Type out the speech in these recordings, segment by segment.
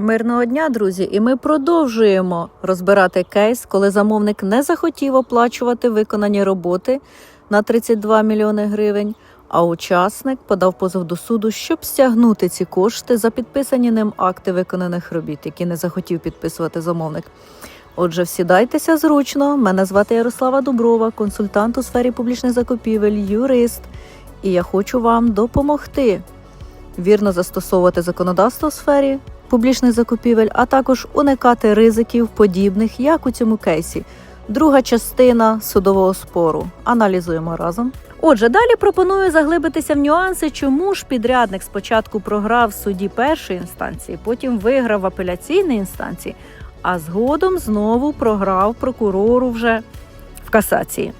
Мирного дня, друзі, і ми продовжуємо розбирати кейс, коли замовник не захотів оплачувати виконані роботи на 32 мільйони гривень. А учасник подав позов до суду, щоб стягнути ці кошти за підписані ним акти виконаних робіт, які не захотів підписувати замовник. Отже, всідайтеся зручно. Мене звати Ярослава Дуброва, консультант у сфері публічних закупівель, юрист. І я хочу вам допомогти вірно застосовувати законодавство у сфері публічних закупівель, а також уникати ризиків, подібних, як у цьому кейсі. Друга частина судового спору. Аналізуємо разом. Отже, далі пропоную заглибитися в нюанси, чому ж підрядник спочатку програв в суді першої інстанції, потім виграв в апеляційній інстанції, а згодом знову програв прокурору вже в касації.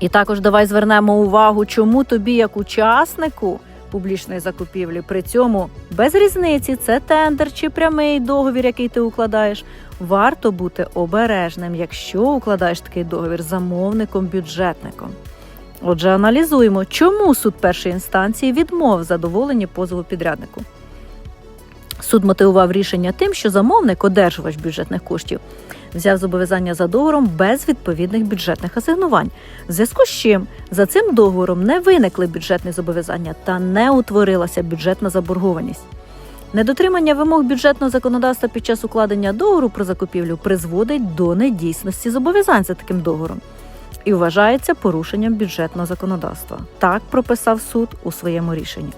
І також давай звернемо увагу, чому тобі, як учаснику публічної закупівлі, при цьому без різниці, це тендер чи прямий договір, який ти укладаєш, варто бути обережним, якщо укладаєш такий договір замовником-бюджетником. Отже, аналізуємо, чому суд першої інстанції відмов в задоволенні позову підряднику. Суд мотивував рішення тим, що замовник, одержувач бюджетних коштів, взяв зобов'язання за договором без відповідних бюджетних асигнувань, в зв'язку з чим за цим договором не виникли бюджетні зобов'язання та не утворилася бюджетна заборгованість. Недотримання вимог бюджетного законодавства під час укладення договору про закупівлю призводить до недійсності зобов'язань за таким договором і вважається порушенням бюджетного законодавства. Так прописав суд у своєму рішенні.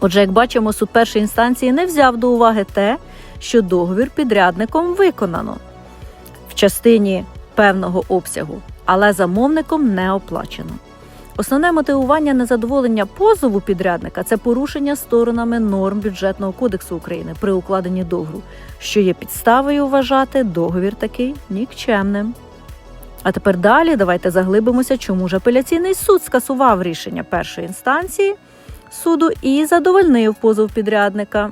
Отже, як бачимо, суд першої інстанції не взяв до уваги те, що договір підрядником виконано частині певного обсягу, але замовником не оплачено. Основне мотивування незадоволення позову підрядника це порушення сторонами норм бюджетного кодексу України при укладенні договору, що є підставою вважати договір такий нікчемним. А тепер далі давайте заглибимося, чому ж апеляційний суд скасував рішення першої інстанції суду і задовольнив позов підрядника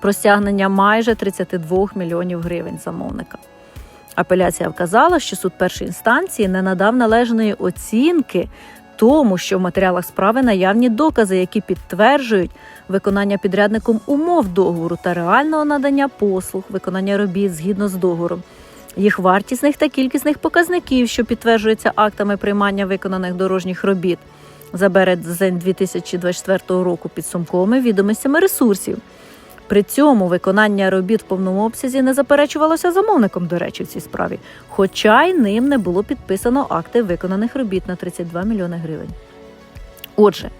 про стягнення майже 32 мільйонів гривень замовника. Апеляція вказала, що суд першої інстанції не надав належної оцінки тому, що в матеріалах справи наявні докази, які підтверджують виконання підрядником умов договору та реального надання послуг, виконання робіт згідно з договором, їх вартісних та кількісних показників, що підтверджуються актами приймання виконаних дорожніх робіт за березень 2024 року підсумковими відомостями ресурсів. При цьому виконання робіт в повному обсязі не заперечувалося замовником, до речі, в цій справі, хоча й ним не було підписано акти виконаних робіт на 32 мільйони гривень. Отже,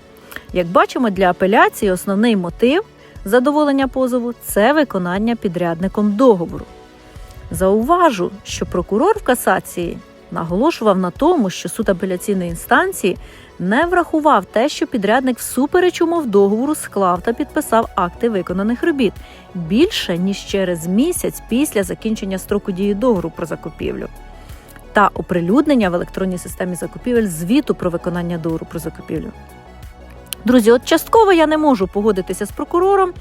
як бачимо, для апеляції основний мотив задоволення позову це виконання підрядником договору. Зауважу, що прокурор в касації наголошував на тому, що суд апеляційної інстанції не врахував те, що підрядник всупереч умов договору склав та підписав акти виконаних робіт більше ніж через місяць після закінчення строку дії договору про закупівлю та оприлюднення в електронній системі закупівель звіту про виконання договору про закупівлю. Друзі, от частково я не можу погодитися з прокурором,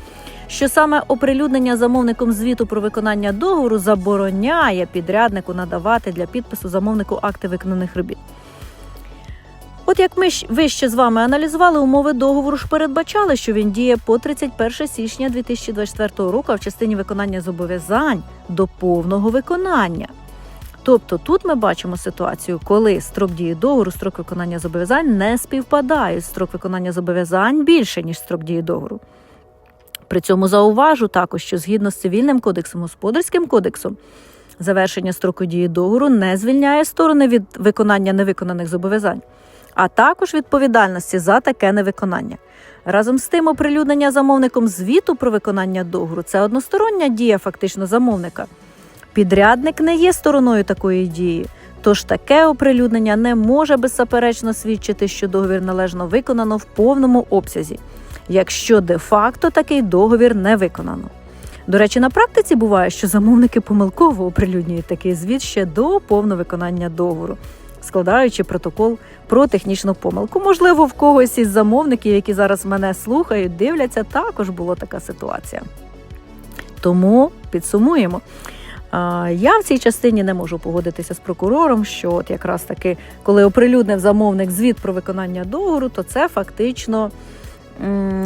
що саме оприлюднення замовником звіту про виконання договору забороняє підряднику надавати для підпису замовнику акти виконаних робіт. От як ми вище з вами аналізували, умови договору ж передбачали, що він діє по 31 січня 2024 року в частині виконання зобов'язань до повного виконання. Тобто тут ми бачимо ситуацію, коли строк дії договору, строк виконання зобов'язань не співпадають. Строк виконання зобов'язань більше, ніж строк дії договору. При цьому зауважу також, що згідно з цивільним кодексом, господарським кодексом, завершення строку дії договору не звільняє сторони від виконання невиконаних зобов'язань, а також відповідальності за таке невиконання. Разом з тим, оприлюднення замовником звіту про виконання договору це одностороння дія фактично замовника. Підрядник не є стороною такої дії, тож таке оприлюднення не може беззаперечно свідчити, що договір належно виконано в повному обсязі, якщо де-факто такий договір не виконано. До речі, на практиці буває, що замовники помилково оприлюднюють такий звіт ще до повного виконання договору, складаючи протокол про технічну помилку. Можливо, в когось із замовників, які зараз мене слухають, дивляться, також була така ситуація. Тому підсумуємо. Я в цій частині не можу погодитися з прокурором, що от якраз таки, коли оприлюднив замовник звіт про виконання договору, то це фактично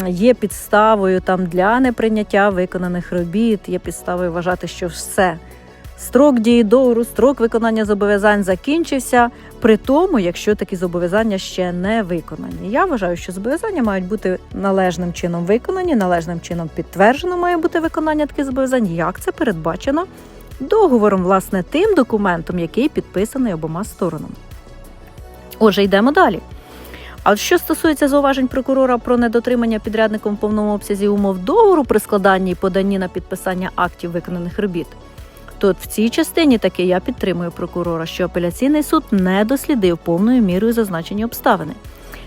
є підставою там для неприйняття виконаних робіт, є підставою вважати, що все. Строк дії договору, строк виконання зобов'язань закінчився, при тому, якщо такі зобов'язання ще не виконані. Я вважаю, що зобов'язання мають бути належним чином виконані, належним чином підтверджено має бути виконання таких зобов'язань. Як це передбачено договором, власне, тим документом, який підписаний обома сторонами. Отже, йдемо далі. А що стосується зауважень прокурора про недотримання підрядником в повному обсязі умов договору при складанні і поданні на підписання актів виконаних робіт, то от в цій частині таки я підтримую прокурора, що апеляційний суд не дослідив повною мірою зазначені обставини.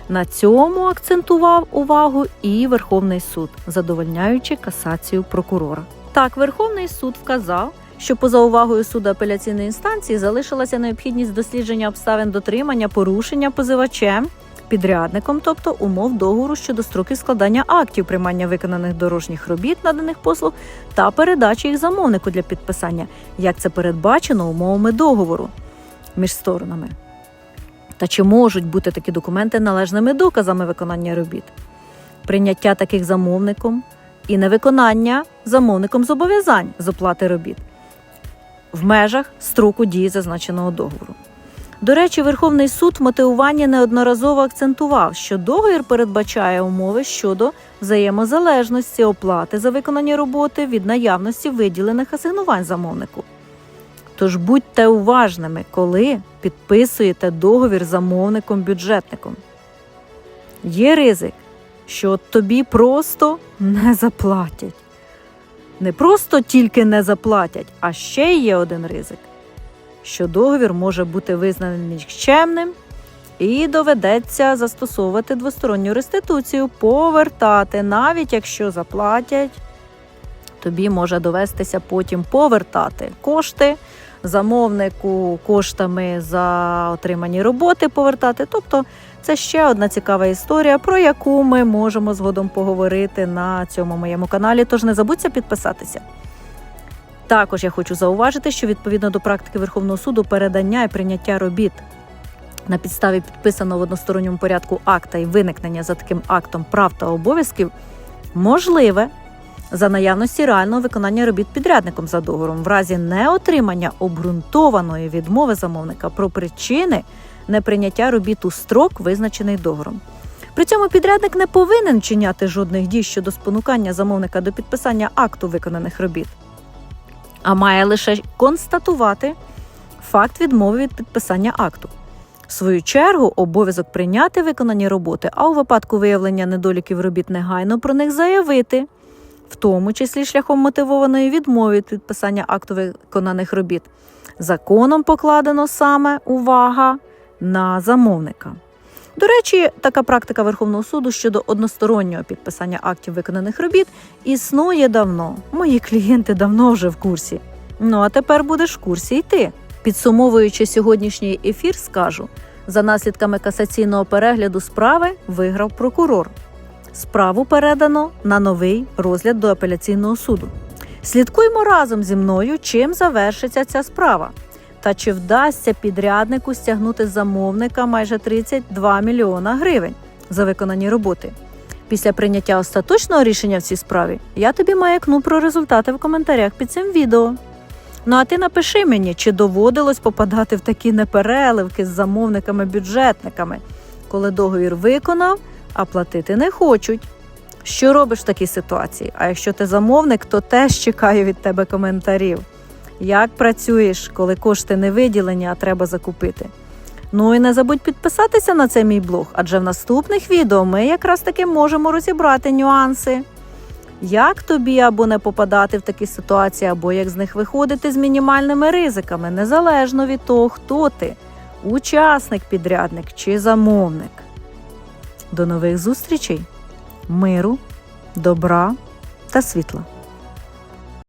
На цьому акцентував увагу і Верховний суд, задовольняючи касацію прокурора. Так, Верховний суд вказав, що поза увагою суду апеляційної інстанції залишилася необхідність дослідження обставин дотримання порушення позивачем, підрядником, тобто умов договору щодо строків складання актів приймання виконаних дорожніх робіт, наданих послуг та передачі їх замовнику для підписання, як це передбачено умовами договору між сторонами. Та чи можуть бути такі документи належними доказами виконання робіт? Прийняття таких замовником і невиконання замовником зобов'язань з оплати робіт в межах строку дії зазначеного договору. До речі, Верховний суд в мотивуванні неодноразово акцентував, що договір передбачає умови щодо взаємозалежності оплати за виконані роботи від наявності виділених асигнувань замовнику. Тож будьте уважними, коли підписуєте договір замовником-бюджетником. Є ризик, що тобі просто не заплатять. Не просто тільки не заплатять, а ще є один ризик, що договір може бути визнаний нікчемним і доведеться застосовувати двосторонню реституцію, повертати, навіть якщо заплатять, тобі може довестися потім повертати кошти замовнику коштами за отримані роботи повертати. Тобто це ще одна цікава історія, про яку ми можемо згодом поговорити на цьому моєму каналі. Тож не забудьте підписатися. Також я хочу зауважити, що відповідно до практики Верховного суду передання і прийняття робіт на підставі підписаного в односторонньому порядку акта і виникнення за таким актом прав та обов'язків можливе за наявності реального виконання робіт підрядником за договором в разі неотримання обґрунтованої відмови замовника про причини неприйняття робіт у строк, визначений договором. При цьому підрядник не повинен чиняти жодних дій щодо спонукання замовника до підписання акту виконаних робіт, а має лише констатувати факт відмови від підписання акту. В свою чергу, обов'язок прийняти виконані роботи, а у випадку виявлення недоліків робіт негайно про них заявити, в тому числі шляхом мотивованої відмови від підписання акту виконаних робіт. Законом покладено саме увага на замовника. До речі, така практика Верховного суду щодо одностороннього підписання актів виконаних робіт існує давно. Мої клієнти давно вже в курсі. Ну а тепер будеш в курсі й ти. Підсумовуючи сьогоднішній ефір, скажу: за наслідками касаційного перегляду справи виграв прокурор. Справу передано на новий розгляд до апеляційного суду. Слідкуймо разом зі мною, чим завершиться ця справа, та чи вдасться підряднику стягнути замовника майже 32 мільйона гривень за виконані роботи. Після прийняття остаточного рішення в цій справі я тобі маякну про результати в коментарях під цим відео. Ну а ти напиши мені, чи доводилось попадати в такі непереливки з замовниками-бюджетниками, коли договір виконав, а платити не хочуть. Що робиш в такій ситуації? А якщо ти замовник, то теж чекаю від тебе коментарів. Як працюєш, коли кошти не виділені, а треба закупити? Ну і не забудь підписатися на цей мій блог, адже в наступних відео ми якраз таки можемо розібрати нюанси. Як тобі або не попадати в такі ситуації, або як з них виходити з мінімальними ризиками, незалежно від того, хто ти учасник, підрядник чи замовник. До нових зустрічей, миру, добра та світла.